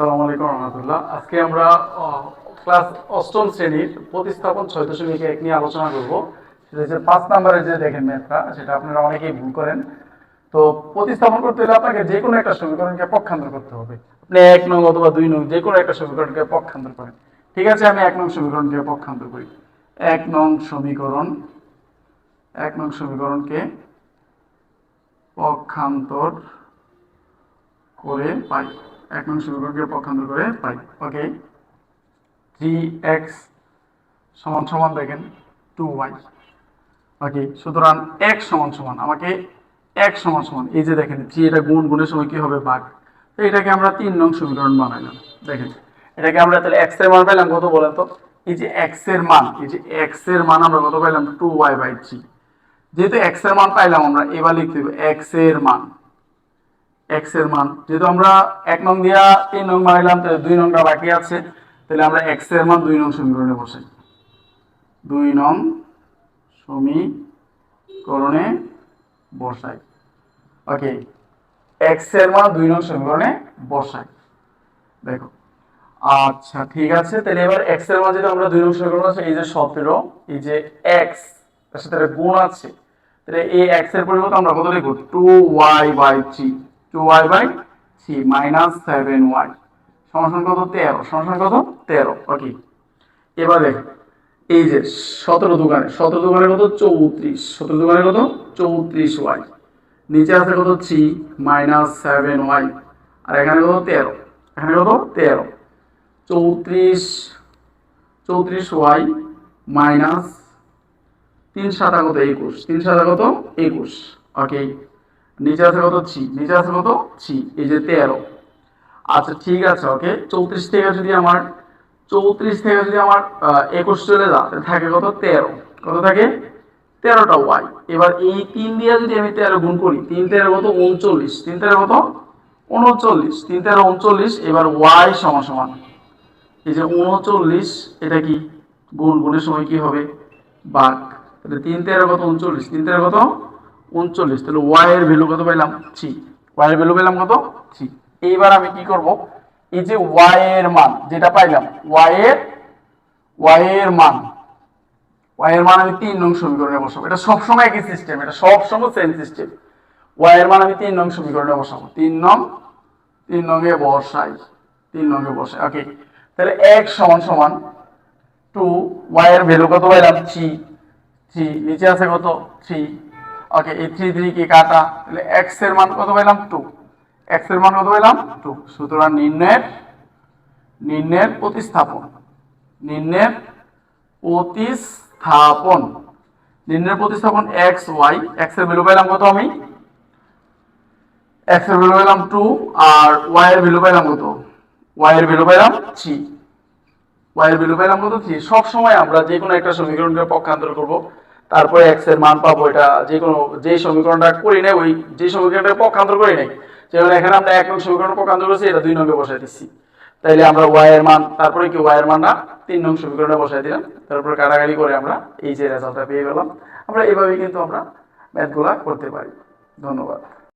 আসসালামু আলাইকুম রহমতুল্লাহ। আজকে আমরা ক্লাস অষ্টম শ্রেণির প্রতিস্থাপন ছয় দশমিক এক নিয়ে আলোচনা করব। সেটা হচ্ছে পাঁচ নম্বরে যে দেখেন ম্যাথটা, সেটা আপনারা অনেকেই ভুল করেন। তো প্রতিস্থাপন করতে হলে আপনাকে যে কোনো একটা সমীকরণকে পক্ষান্তর করতে হবে। আপনি এক নং অথবা দুই নং যে কোনো একটা সমীকরণকে পক্ষান্তর করেন। ঠিক আছে, আমি এক নং সমীকরণকে পক্ষান্তর করি। এক নং সমীকরণ, এক নং সমীকরণকে পক্ষান্তর করে পাই। এক নং সমীকরণকে পক্ষান্তর করে পাই। ওকে থ্রি এক্স সমান সমান দেখেন টু ওয়াই ওকে সুতরাং এক সমান সমান, আমাকে এক সমান সমান, এই যে দেখেন থ্রি এটা গুণ গুণের সময় কি হবে? ভাগ। তো এটাকে আমরা তিন নং সমীকরণ বানাইলাম, দেখেন। এটাকে আমরা তাহলে এক্সের মান পাইলাম, কত বলেন তো? এই যে এক্সের মান, এই যে এক্সের মান আমরা কত পাইলাম? টু ওয়াই বাই থ্রি যেহেতু এক্সের মান পাইলাম, আমরা এবার লিখতে হবে এক্সের মান। এক্সের মান। যেহেতু আমরা এক নং দিয়া তিন নং বানাইলাম, তাহলে দুই নংটা বাকি আছে, তাহলে আমরা এক্সের মান দুই নং সমীকরণে বসাই। দুই নং সমীকরণে বসাই। ওকে এক্সের মান দুই নং সমীকরণে বসাই। দেখো। আচ্ছা ঠিক আছে, তাহলে এবার এক্সের মান যদি আমরা দুই নং সমীকরণ আছে এই যে সতেরো, এই যে এক্স তার সাথে গুণ আছে, তাহলে এই এক্সের পরিবর্তে আমরা কত লিখব? Two Y by three two Y by three minus seven Y সমান কত? তেরো। সমান কত? তেরো। ওকে এবার এই যে সতেরো দোকানে সতেরো দোকানে কত? চৌত্রিশ। সতেরো দোকানে কত? চৌত্রিশ ওয়াই নিচে আছে কত? থ্রি মাইনাস সেভেন ওয়াই আর এখানে কত? তেরো। এখানে কত? তেরো। চৌত্রিশ চৌত্রিশ ওয়াই মাইনাস তিন সাতা কত? একুশ। তিন সাতা কত? একুশ। ওকে নিচে আছে কত থ্রি নিচে কত থ্রি এই যে তেরো। আচ্ছা ঠিক আছে ওকে চৌত্রিশ থেকে যদি আমার, চৌত্রিশ থেকে যদি আমার একুশ চলে যায় থাকে কত? তেরো। কত থাকে? তেরোটা ওয়াই এবার এই তিন দিয়ে যদি আমি তেরো গুণ করি, তিন তেরো কত? উনচল্লিশ। তিন তেরো কত? উনচল্লিশ। তিন তেরো উনচল্লিশ, এবার ওয়াই সমান সমান। এই যে উনচল্লিশ, এটা কি? গুণ, গুণের সময় কি হবে? বাঘ। তাহলে তিন তেরো কত? উনচল্লিশ। তিন তেরো কত? উনচল্লিশ, তাহলে ওয়াই এর ভ্যালু কত পাইলাম? থ্রি। ওয়াই এর ভ্যালু পেলাম কত? থ্রি। এইবার আমি কি করব? এই যে ওয়াই এর মান, যেটা পাইলাম ওয়াই এর ওয়াই এর মান। ওয়াই এর মান আমি তিন নং সমীকরণে বসাবো। এটা সবসময় একই সিস্টেম এটা সবসময় সেম সিস্টেম ওয়াই এর মান আমি তিন নং সমীকরণে বসাবো। তিন নং, তিন নঙ্গে বসাই, তিন নঙ্গে বসাই। ওকে তাহলে এক সমান সমান টু ওয়াই এর ভ্যালু কত পাইলাম? থ্রি। থ্রি, নিচে আছে কত? থ্রি। ওকে এই থ্রি থ্রি কে কাটা, তাহলে এক্সের মান কত পাইলাম? টু এক্সের মান কত পাইলাম? টু সুতরাং নির্ণয়ের নির্ণয়ের প্রতিস্থাপন নির্ণয়ের প্রতিস্থাপন। নির্ণয়ের প্রতিস্থাপন এক্স ওয়াই এক্সের ভ্যালু পাইলাম কত আমি? এক্সের ভ্যালু পাইলাম টু আর ওয়াই এর ভ্যালু পাইলাম কত? ওয়াই এর ভ্যালু পাইলাম থ্রি ওয়াই এর ভ্যালু পাইলাম কত? থ্রি সব সময় আমরা যে কোনো একটা সমীকরণকে পক্ষান্তর করব। তারপরে এক্সের মান পাবো এটা যে কোনো, যে সমীকরণটা করি নাই, ওই যে সমীকরণটা পক্ষান্তর করি নাই, যেমন এখানে আমরা এক নং সমীকরণ পক্ষান্তর করেছি, এটা দুই নঙ্গে বসাই দিচ্ছি। তাইলে আমরা ওয়াই এর মান, তারপরে কি ওয়াই এর মানটা তিন নং সমীকরণে বসাই দিলাম, তারপরে কাটাকাটি করে আমরা এই যে রেজাল্টটা পেয়ে গেলাম। আমরা এভাবেই কিন্তু আমরা ম্যাথগুলা করতে পারি। ধন্যবাদ।